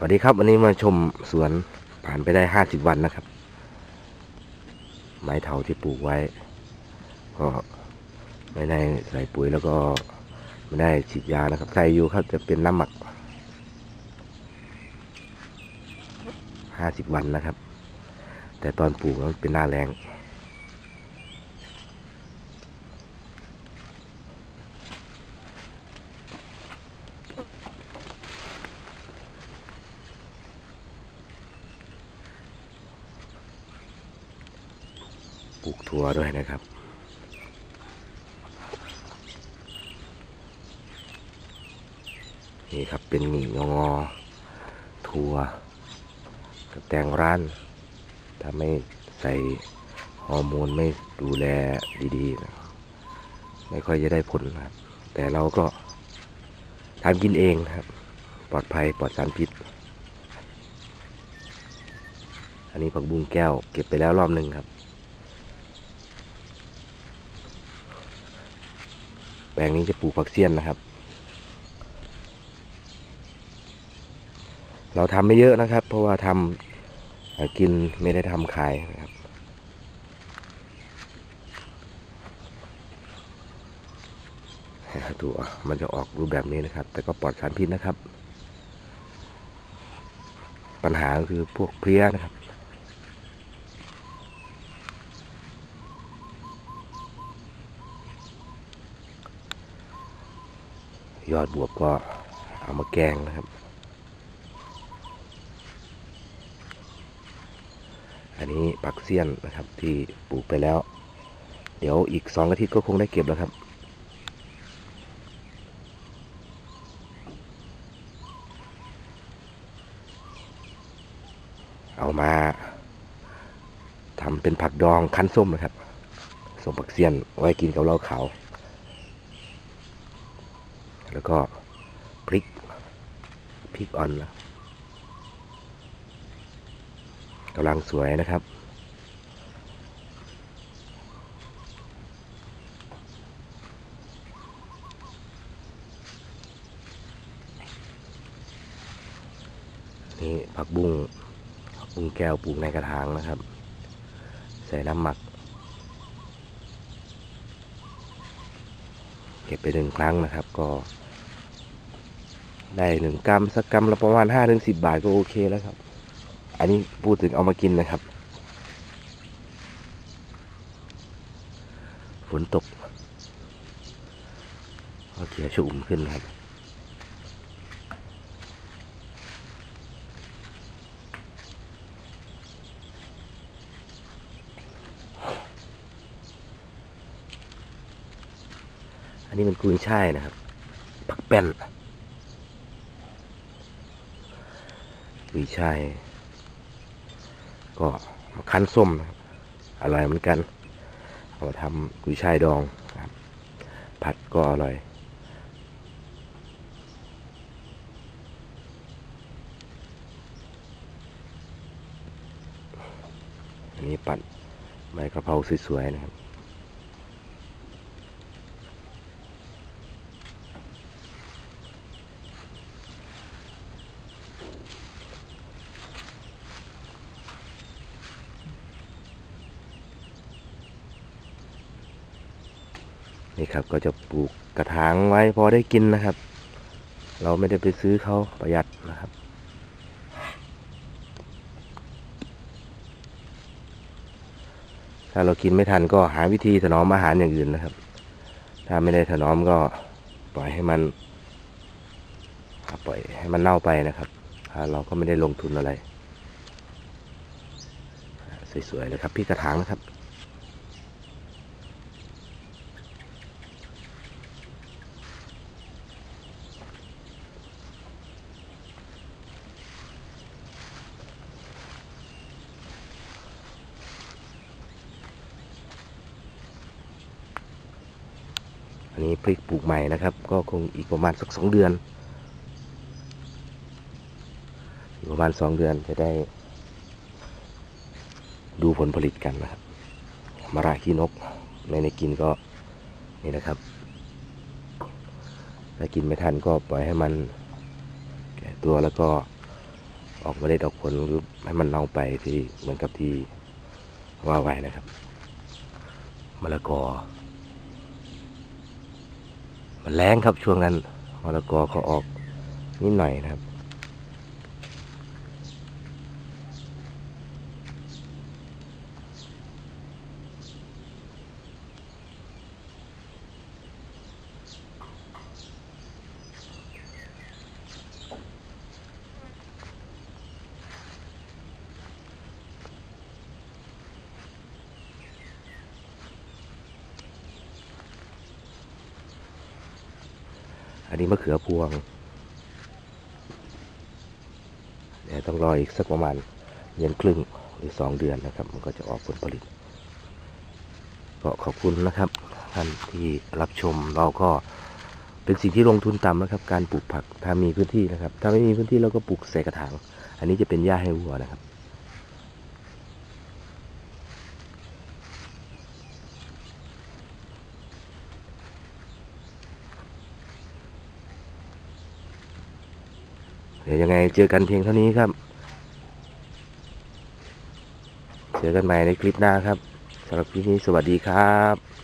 สวัสดีครับวันนี้มาชมสวนผ่านไปได้ห้าสิบวันนะครับ ไม้เถาที่ปลูกไว้ ก็ไม่ได้ใส่ปุ๋ยแล้วก็ไม่ได้ฉีดยานะครับใส่อยู่ครับจะเป็นน้ำหมักห้าสิบวันนะครับ แต่ตอนปลูกมันเป็นหน้าแรง ลูกถั่วด้วยนะครับ นี่ครับเป็นหมี่งองอถั่วกับแตงร้านถ้าไม่ใส่ฮอร์โมนไม่ดูแลดีๆนะไม่ค่อยจะได้ผลครับ แต่เราก็ทำกินเองครับ ปลอดภัยปลอดสารพิษ อันนี้ผักบุ้งแก้วเก็บไปแล้วรอบหนึ่งครับ แป ลงนี้จะปลูกผักเสี้ยนนะครับ เราทำไม่เยอะนะครับ เพราะว่าทำกินไม่ได้ทำขายนะครับตัวมันจะออกรูปแบบนี้นะครับ แต่ก็ปลอดสารพิษนะครับ ปัญหาก็คือพวกเพลี้ยนะครับ ยอดบวบก็เอามาแกงนะครับ อันนี้ปักเซียนนะครับที่ปลูกไปแล้ว เดี๋ยวอีกสองอาทิตย์ก็คงได้เก็บแล้วครับเอามาทำเป็นผักดองคั้นส้มนะครับส้มปักเซียนไว้กินกับเหล้าขาว แล้วก็พริกพริกอ่อนนะกำลังสวยนะครับ นี่ผักบุ้งผักบุ้งแก้วปลูกในกระถางนะครับ ใส่น้ำหมัก เก็บไปหนึ่งครั้งนะครับ ก็ได้หนึ่งกรัมสักกรัมละประมาณห้าถึงสิบบาทก็โอเคแล้วครับ อันนี้พูดถึงเอามากินนะครับ ฝนตกก็เขียวชุ่มขึ้นครับ อันนี้มันกุยช่ายนะครับ ผักแป้นกุยช่าย ก็มาคั้นส้มนะครับอร่อยเหมือนกัน เอามาทำกุยช่ายดองครับ ผัดก็อร่อยอันนี้ปัดใบกระเพราสวยๆนะครับ นี่ครับก็จะปลูกกระถางไว้พอได้กินนะครับ เราไม่ได้ไปซื้อเขาประหยัดนะครับถ้าเรากินไม่ทันก็หาวิธีถนอมอาหารอย่างอื่นนะครับ ถ้าไม่ได้ถนอมก็ปล่อยให้มันปล่อยให้มันเน่าไปนะครับเราก็ไม่ได้ลงทุนอะไร สวยๆเลยครับพี่กระถางนะครับ อันนี้พริกปลูกใหม่นะครับ ก็คงอีกประมาณสักสองเดือนอีกประมาณสองเดือนจะได้ ดูผลผลิตกันนะครับมาราขี้นกไม่ได้กินก็นี่นะครับ ถ้ากินไม่ทันก็ปล่อยให้มันแก่ตัวแล้วก็ออกเมล็ดออกผลหรือให้มันเน่าไปที่เหมือนกับที่ว่าไว้นะครับมะละกอ มันแรงครับช่วงนั้นมะละกอก็ออกนิดหน่อยนะครับ อันนี้มะเขือพวงเดี๋ยวต้องรออีกสักประมาณเดือนครึ่งหรือสองเดือนนะครับ มันก็จะออกผลผลิตก็ขอบคุณนะครับท่านที่รับชมเราก็เป็นสิ่งที่ลงทุนต่ำนะครับ การปลูกผักถ้ามีพื้นที่นะครับ ถ้าไม่มีพื้นที่เราก็ปลูกใส่กระถาง อันนี้จะเป็นหญ้าให้วัวนะครับ ดี๋ยวยังไงเจอกันเพียงเท่านี้ครับ เจอกันใหม่ในคลิปหน้าครับสำหรับคลิปนี้สวัสดีครับ